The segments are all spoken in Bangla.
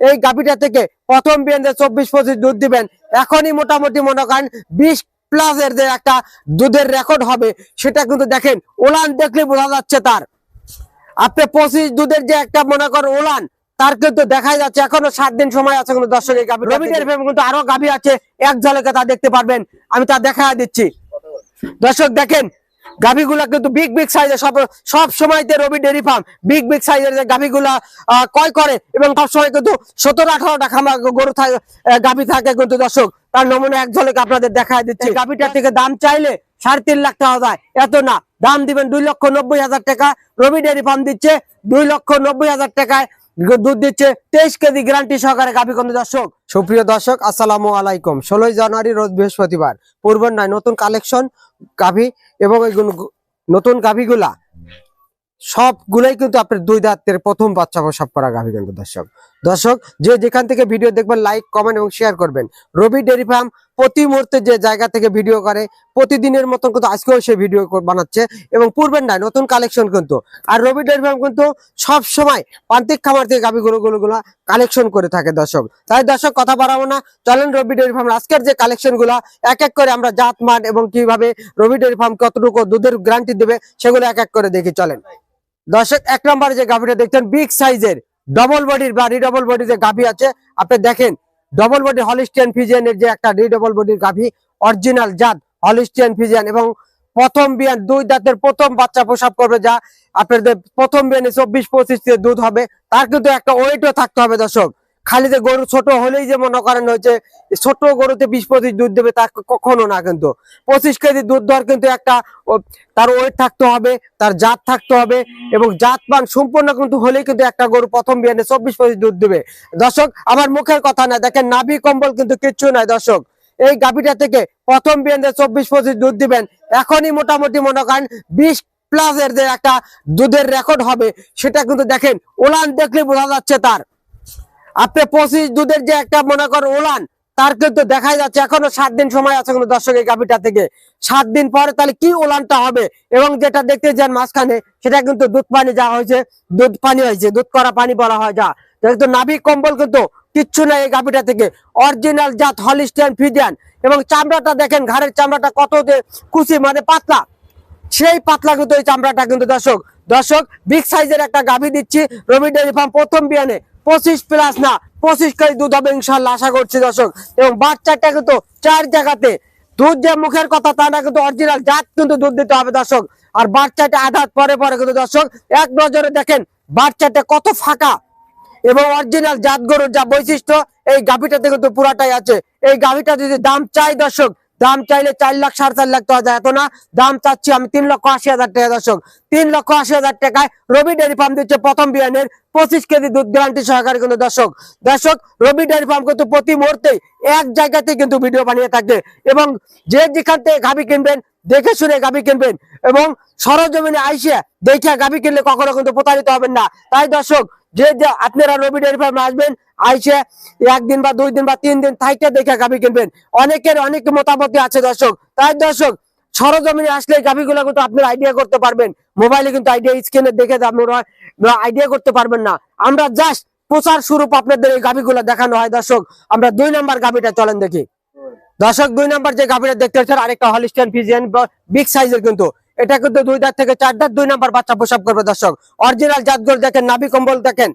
এই গাভিটা থেকে প্রথম বিয়ানে চব্বিশ পঁচিশ দুধ দিবেন। এখনই মোটামুটি মনে করেন বিশ প্লাস এর যে একটা দুধের রেকর্ড হবে সেটা কিন্তু দেখেন ওলান দেখলে বোঝা যাচ্ছে তার। আপনি পঁচিশ দুধের যে একটা মনে করেন ওলান তার কিন্তু দেখা যাচ্ছে এখনও সাত দিন সময় আছে কিন্তু দর্শক এই গাভি রবিদের কিন্তু আরও গাভী আছে এক ঝলকে তা দেখতে পারবেন আমি তা দেখা দিচ্ছি। দর্শক দেখেন গাভিগুলা কিন্তু বিগ বিগ সাইজের সব সব সময়তে Robi dairy farm big big সাইজের যে গাভিগুলা ক্রয় করে এবং সব সময় কিন্তু সতেরো আঠারোটা খামা গরু থাকে গাভি থাকে কিন্তু দর্শক তার নমুনা এক ঝলকে আপনাদের দেখা দিচ্ছে। গাভিটা থেকে দাম চাইলে সাড়ে তিন লাখ টাকা যায় এত না দাম দিবেন দুই লক্ষ নব্বই হাজার টাকা রবি ডেরি ফার্ম দিচ্ছে দুই লক্ষ নব্বই হাজার টাকায় দুধ দিচ্ছে। তেইশ কেজি গ্যারান্টি সহকারে গাভি দর্শক, সুপ্রিয় দর্শক, আসসালামু আলাইকুম। ষোলোই জানুয়ারি রোজ বৃহস্পতিবার। পূর্বের নয়, নতুন কালেকশন কাভি এবং নতুন গাভিগুলা। সবগুলোই কিন্তু আপনার দুই দাঁতের প্রথম বাচ্চা প্রসব করা গাভি কিন্তু দর্শক। দর্শক, যে যেখান থেকে ভিডিও দেখবেন লাইক কমেন্ট এবং শেয়ার করবেন। রবি ডেরি ফার্ম প্রতি মুহূর্তে যে জায়গা থেকে ভিডিও করে, প্রতিদিনের মতন কিন্তু আজকেও সে ভিডিও বানাচ্ছে এবং পূর্বের নয়, নতুন কালেকশন কিন্তু। আর রবি ডেয়ারি ফার্ম কিন্তু সব সময় প্রান্তিক খামার থেকে গাভি গরু গুলো কালেকশন করে থাকে দর্শক। তাই দর্শক, কথা বাড়াবো না। চলেন রবি ডেয়ারি ফার্ম আজকের যে কালেকশনগুলা, এক এক করে আমরা জাত, মান এবং কীভাবে রবি ডেয়ারি ফার্ম কতটুকু দুধের গ্যারান্টি দেবে, সেগুলো এক এক করে দেখি, চলেন। দর্শক, এক নম্বরে যে গাভিটা দেখছেন বিগ সাইজের ডবল বডির বা রিডবল বডি যে গাভি আছে, আপনি দেখেন ডবল বডি হলিস্টিয়ান ফিজিয়ানের যে একটা রিডবল বডির গাভি অরিজিনাল জাত হলিস্টিয়ান ফিজিয়ান এবং প্রথম বিয়ান দুই দাঁতের প্রথম বাচ্চা প্রসাব করবে যা আপনাদের প্রথম বিয়ানে চব্বিশ পঁচিশ দুধ হবে। তার কিন্তু একটা ওয়েটও থাকতে হবে দর্শক। খালি যে গরু ছোট হলেই যে মনে করেন হচ্ছে, ছোট গরুতে বিশ পঁচিশ দুধ দেবে তা কখনো না কিন্তু। পঁচিশ কেজি দুধ দেওয়ার কিন্তু একটা তার ওয়েট থাকতে হবে, তার জাত থাকতে হবে এবং জাত পান সম্পূর্ণ কিন্তু হলেই কিন্তু একটা গরু প্রথম বিয়ানে চব্বিশ পঁচিশ দুধ দেবে। দর্শক, আমার মুখের কথা না, দেখেন নাভি কম্বল কিন্তু কিচ্ছু নাই দর্শক। এই গাভিটা থেকে প্রথম বিয়ানে চব্বিশ পঁচিশ দুধ দিবেন। এখনই মোটামুটি মনে করেন বিশ প্লাস এর যে একটা দুধের রেকর্ড হবে, সেটা কিন্তু দেখেন ওলান দেখলে বোঝা যাচ্ছে তার। আপনি পঁচিশ দুধের যে একটা মনে করেন ওলান, তার কিন্তু দেখা যাচ্ছে, এখনও সাত দিন সময় আছে কিন্তু দর্শক এই গাভিটা থেকে। সাত দিন পরে তাহলে কি ওলানটা হবে? এবং যেটা দেখতে যান মাঝখানে, সেটা কিন্তু দুধ পানি যা হয়েছে, দুধ পানি হয়েছে, দুধ করা পানি বলা হয় যা। কিন্তু নাভি কম্বল কিন্তু কিচ্ছু নাই এই গাভিটা থেকে। অরিজিনাল জাত হলিস্টিয়ান ফিজিয়ান। এবং চামড়াটা দেখেন, ঘাড়ের চামড়াটা কত কুচি মানে পাতলা। সেই পাতলা কিন্তু এই চামড়াটা কিন্তু দর্শক দর্শক বিগ সাইজের একটা গাভি দিচ্ছি, রবি ডেয়ারি ফার্ম প্রথম বিয়ানে। পঁচিশ প্লাস না, পঁচিশ কেজি দুধ হবে ইনশাল্লাহ আশা করছি দর্শক। এবং বাচ্চাটা কিন্তু চার জায়গাতে দুধ যে মুখের কথা, তা না, কিন্তু অরিজিনাল জাত কিন্তু দুধ দিতে হবে দর্শক। আর বাচ্চাটা আঘাত পরে পরে কিন্তু দর্শক, এক নজরে দেখেন, বাচ্চাটা কত ফাঁকা। এবং অরিজিনাল জাত গরুর যা বৈশিষ্ট্য, এই গাভিটাতে কিন্তু পুরাটাই আছে। এই গাভিটা যদি দাম চাই দর্শক দাম চাইলে চার লাখ, সাড়ে চার লাখ টাকা যায়। না, দাম চাচ্ছি আমি তিন লক্ষ আশি হাজার টাকা, দর্শক। তিন লক্ষ আশি হাজার টাকায় রবি ডেয়ারি ফার্ম দিচ্ছে প্রথম বিয়ানের পঁচিশ কেজি দুধ গ্যারান্টি সহকারে কিন্তু দর্শক। দর্শক, রবি ডেয়ারি ফার্ম কিন্তু প্রতি মুহূর্তে এক জায়গাতে কিন্তু ভিডিও বানিয়ে থাকবে এবং যে যেখান থেকে গাভি কিনবেন, দেখে শুনে গাভি কিনবেন এবং সরজমিনে আইসে দেখে গাভি কিনলে কখনো কিন্তু প্রতারিত হবেন না। তাই দর্শক যে আপনারা রবি ডেয়ারি ফার্মে আসবেন, আইসে একদিন বা দুই দিন বা তিন দিন থাইকে দেখে গাভি কিনবেন। অনেকের অনেক মতামত আছে দর্শক। তাই দর্শক, সরজমিনে আসলে গাভিগুলো কিন্তু আপনারা আইডিয়া করতে পারবেন। মোবাইলে কিন্তু আইডিয়া স্ক্রিনে দেখে আপনারা আইডিয়া করতে পারবেন না। আমরা জাস্ট প্রচার স্বরূপ আপনাদের এই গাভিগুলো দেখানো হয় দর্শক। আমরা দুই নাম্বার গাভিটা চলেন দেখি। দর্শক, দুই নাম্বার যে গাভিটা দেখতে পাচ্ছেন, আরেকটা হলিস্টিয়ান ফিজিয়ান বিগ সাইজের কিন্তু। এটা কিন্তু দুই দাঁত থেকে চার দাঁত, দুই নাম্বার বাচ্চা প্রসাব করবে দর্শক। অরিজিনাল জাতগর দেখেন, নাভি কম্বল দেখেন।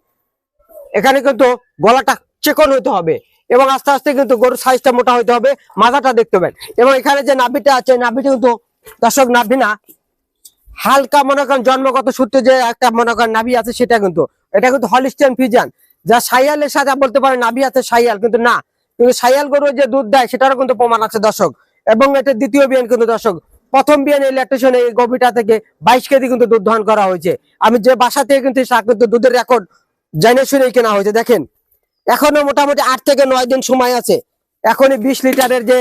এখানে কিন্তু গলাটা চেকন হইতে হবে এবং আস্তে আস্তে কিন্তু গরুর সাইজটা মোটা হইতে হবে, মাথাটা দেখতে পাবেন। এবং এখানে যে নাভিটা আছে, নাভিটা কিন্তু দর্শক নাভি না, হালকা মনে করেন জন্মগত সূত্রে যে একটা মনে করেন নাভি আছে সেটা কিন্তু, এটা কিন্তু হলিস্টিয়ান ফিজান যা সাইয়ালের সাথে বলতে পারে নাভি আছে সাইয়াল, কিন্তু না। কিন্তু সাইয়াল গরু যে দুধ দেয়, সেটারও কিন্তু প্রমাণ আছে দর্শক। এবং এটা দ্বিতীয় বিয়ান কিন্তু দর্শক প্রথম বিয়ান ইলেকট্রিশন এই গভীরটা থেকে বাইশ কেজি কিন্তু দুধ দহন করা হয়েছে। আমি যে বাসা থেকে কিন্তু কিন্তু দুধের রেকর্ড জেনে শুনেই কেনা হয়েছে, দেখেন। এখনও মোটামুটি আট থেকে নয় দিন সময় আছে। এখনই বিশ লিটারের যে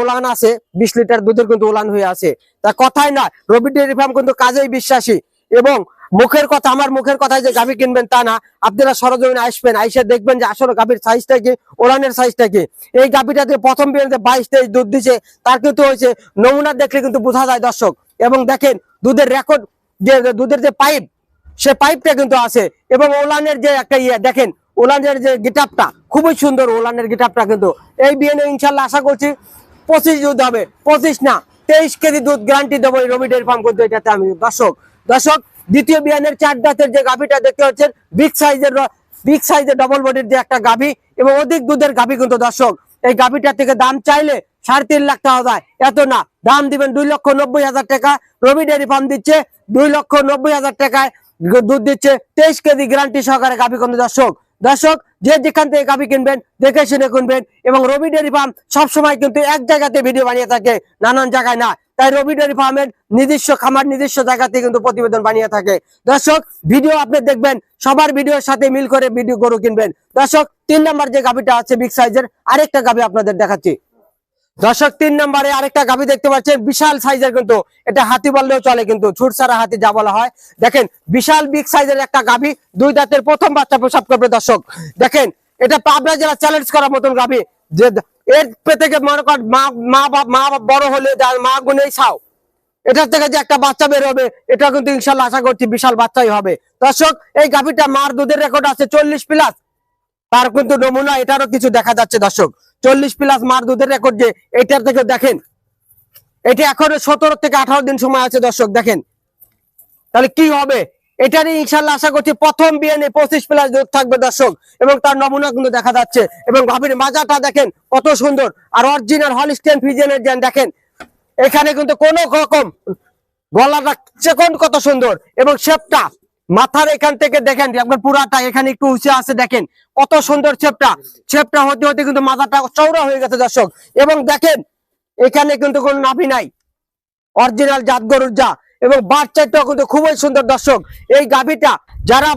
ওলান আছে, বিশ লিটার দুধের কিন্তু ওলান হয়ে আছে। তা কথাই না, রবি ডেয়ারি ফার্ম কিন্তু কাজেই বিশ্বাসী। এবং মুখের কথা, আমার মুখের কথায় যে গাভী কিনবেন তা না। আপনারা সরজমিনে আসবেন, আইসে দেখবেন যে আসলে গাভীর সাইজটা কি ওলানের সাইজটা কি। এই গাভীটাতে প্রথম বিয়াতে বাইশ তেইশ দুধ দিছে, তার কিন্তু হয়েছে নমুনা দেখলে কিন্তু বোঝা যায় দর্শক। এবং দেখেন, দুধের রেকর্ড যে দুধের যে পাইপ সে পাইপটা কিন্তু আছে। এবং ওলানের যে একটা ইয়ে দেখেন, ওলানের যে গিটাপটা, খুবই সুন্দর ওলানের গিটাপটা কিন্তু। এই বিয়ে নিয়ে ইনশাল্লাহ আশা করছি পঁচিশ দুধ হবে, পঁচিশ না, তেইশ কেজি দুধ গ্যারান্টি দেবো এই রবি ডেয়ারি ফার্ম করতে এটাতে আমি। দর্শক দর্শক দ্বিতীয় বিয়ানের চার দাঁতের যে গাভিটা দেখতে পাচ্ছেন বিগ সাইজের বিগ সাইজের ডবল বডির যে একটা গাভী এবং অধিক দুধের গাভি কিন্তু দর্শক, এই গাভিটা থেকে দাম চাইলে সাড়ে তিন লাখ টাকা যায়। এত না, দাম দিবেন দুই লক্ষ নব্বই হাজার টাকা। রবি ডেয়ারি ফার্ম দিচ্ছে দুই লক্ষ নব্বই হাজার টাকায় দুধ দিচ্ছে তেইশ কেজি গ্যারান্টি সহকারে গাভি কিন্তু দর্শক। দর্শক, যে যেখান থেকে গাভি কিনবেন, দেখে শুনে কিনবেন এবং রবি ডেয়ারি ফার্ম সবসময় কিন্তু এক জায়গাতে ভিডিও বানিয়ে থাকে, নানান জায়গায় না। তাই রবি ডেয়ারি ফার্মের নিজস্ব খামার, নিজস্ব জায়গাতে কিন্তু প্রতিবেদন বানিয়ে থাকে। দর্শক, ভিডিও আপনি দেখবেন, সবার ভিডিওর সাথে মিল করে ভিডিও গরু কিনবেন। দর্শক, তিন নম্বর যে গাভিটা আছে বিগ সাইজের আরেকটা গাভি আপনাদের দেখাচ্ছি। দর্শক, তিন নম্বরে আরেকটা গাভি দেখতে পাচ্ছেন। বিশাল সাইজের কিন্তু এটা হাতি বললেও চলে, কিন্তু ছুট ছাড়া হাতি যা বলা হয়। দেখেন, বিশাল বিগ সাইজের একটা গাভি, দুই দাঁতের প্রথম বাচ্চা প্রসাব করবে দর্শক। দেখেন, এটা পাবনা জেলা চ্যালেঞ্জ করার মতন গাভি। যে এর থেকে মনে কর, মা মা বড় হলে মা গুনেই ছাও। এটার থেকে যে একটা বাচ্চা বের হবে এটা কিন্তু ইনশাল্লাহ আশা করছি বিশাল বাচ্চাই হবে। দর্শক, এই গাভিটা মার দুধের রেকর্ড আছে চল্লিশ প্লাস তার কিন্তু নমুনা, এটারও কিছু দেখা যাচ্ছে দর্শক। চল্লিশ প্লাস মার দুধের রেকর্ড যে, এটার থেকে দেখেন। এটা এখনও সতেরো থেকে আঠারো দিন সময় আছে দর্শক, দেখেন। তাহলে কি হবে? এটারই ইনশাল্লাহ আশা করছি প্রথম বিয়ানে পঁচিশ প্লাস দুধ থাকবে দর্শক, এবং তার নমুনা কিন্তু দেখা যাচ্ছে। এবং গাভীর মাজাটা দেখেন, কত সুন্দর। আর অরিজিনাল হলিস্টেন ফিজেনের যেন দেখেন। এখানে কিন্তু কোনো রকম গলাটা চেকন কত সুন্দর, এবং শেপটা মাথার এখান থেকে দেখেন আপনার পুরাটা এখানে একটু উঁচে আছে, দেখেন কত সুন্দর ছেপটা। ছেপটা হতে হতে কিন্তু মাথাটা চৌড়া হয়ে গেছে দর্শক। এবং দেখেন, এখানে কিন্তু কোনো নাভি নাই। অরিজিনাল জাত গরুর যা। এবং বাচ্চাটাও কিন্তু খুবই সুন্দর দর্শক। এই গাভিটা যারা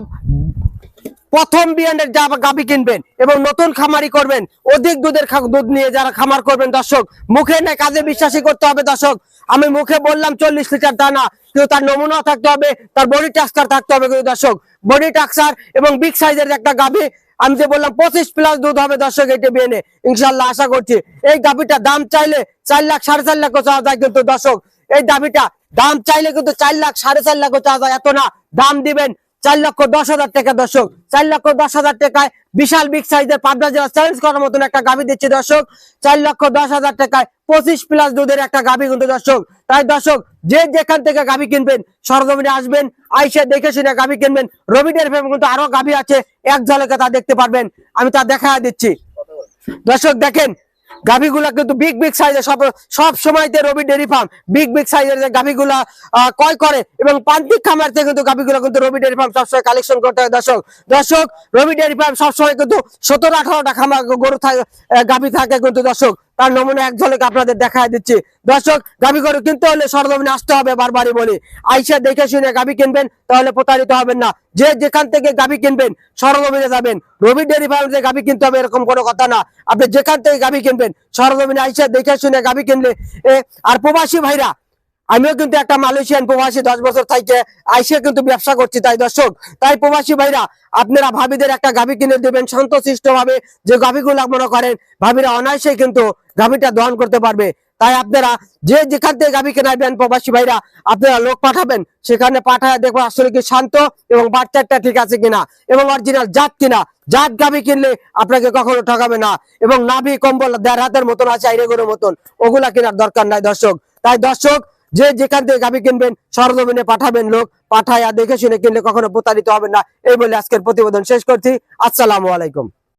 প্রথম বিয়ানের গাভি কিনবেন এবং নতুন খামারি করবেন, অধিক দুধের দুধ নিয়ে যারা খামার করবেন, দর্শক, মুখে না কাজে বিশ্বাসী করতে হবে, দর্শক। আমি মুখে বললাম চল্লিশ লিটার দানা, কিন্তু তার নমুনা থাকতে হবে, তার বডি টাক্সার থাকতে হবে কিন্তু, দর্শক। বডি টাক্সার এবং বিগ সাইজের একটা গাভি আমি যে বললাম পঁচিশ প্লাস দুধ হবে, দর্শক এটা বিয়ে ইনশাল্লাহ আশা করছি এই গাভিটা দাম চাইলে চার লাখ, সাড়ে চার লাখ চাওয়া যায় কিন্তু, দর্শক, এই দাবিটা দাম চাইলে কিন্তু চার লাখ, সাড়ে চার লাখ চাওয়া যায়, এত না। দাম দিবেন চার লক্ষ দশ হাজার টাকা দর্শক, চার লক্ষ দশ হাজার টাকায় বিশাল বিগ সাইজের পাবনা জেলা চ্যালেঞ্জ করার মতন একটা গাভি দিচ্ছে দর্শক। চার লক্ষ দশ হাজার টাকায় পঁচিশ প্লাস দুধের একটা গাভি কিন্তু দর্শক। তাই দর্শক, যে যেখান থেকে গাভি কিনবেন, সরজমিনে আসবেন, আইসে দেখে শুনে গাভি কিনবেন। রবিদের ফেম কিন্তু আরও গাভি আছে, এক ঝলকে তা দেখতে পারবেন। আমি তা দেখা দিচ্ছি। দর্শক দেখেন গাভিগুলা কিন্তু বিগ বিগ সাইজের সব সব সময়তে Robi dairy farm big big সাইজের যে গাভীগুলা ক্রয় করে এবং প্রান্তিক খামার থেকে কিন্তু গাভীগুলা কিন্তু রবি ডেরি ফার্ম সবসময় কালেকশন করতে হয়। দর্শক দর্শক, রবি ডেরি ফার্ম সবসময় কিন্তু সতেরো, আঠারোটা খামার গরু থাকে গাভি থাকে কিন্তু দর্শক। তার নমুনা এক ঝলকে আপনাদের দেখায় দিচ্ছি। দর্শক, গাভি গরু কিনতে হলে সরজমিনে আসতে হবে বারবারই বলি। আইসা দেখে শুনে গাভি কিনবেন, তাহলে প্রতারিত হবেন না। যে যেখান থেকে গাভি কিনবেন, সরজমিনে যাবেন। রবি ডেরি ফার্ম যে গাভি কিনতে হবে এরকম কোনো কথা না। আপনি যেখান থেকে গাভি কিনবেন, সরজমিনে আইসা দেখে শুনে গাভি কিনলে আর প্রবাসী ভাইরা আমিও কিন্তু একটা মালয়েশিয়ান প্রবাসী দশ বছর থেকে আইসে কিন্তু ব্যবসা করছি, তাই দর্শক? তাই প্রবাসী ভাইরা, আপনারা ভাবিদের একটা গাভি কিনে দেবেন শান্তশিষ্ট ভাবে যে গাভিগুলো মনে করেন, ভাবিরা অনায়াসে কিন্তু গাভিটা দহন করতে পারবে। তাই আপনারা যে যেখান থেকে গাভি কেনাবেন প্রবাসী ভাইরা, আপনারা লোক পাঠাবেন, সেখানে পাঠায় দেখব আসলে কি শান্ত এবং বাচ্চাটা ঠিক আছে কিনা এবং অরিজিনাল জাত কিনা। জাত গাভি কিনলে আপনাকে কখনো ঠকাবে না এবং নাভি, কম্বল, দেড় হাতের মতন আছে আইরেগুলোর মতন, ওগুলা কেনার দরকার নাই দর্শক। তাই দর্শক যে যেখান থেকে গাভী কিনবেন, সরজমিনে পাঠাবেন লোক, পাঠায় দেখে শুনে কিনলে কখনো প্রতারিত হবেন না। এই বলে আজকের প্রতিবেদন শেষ করছি। আসসালামু আলাইকুম।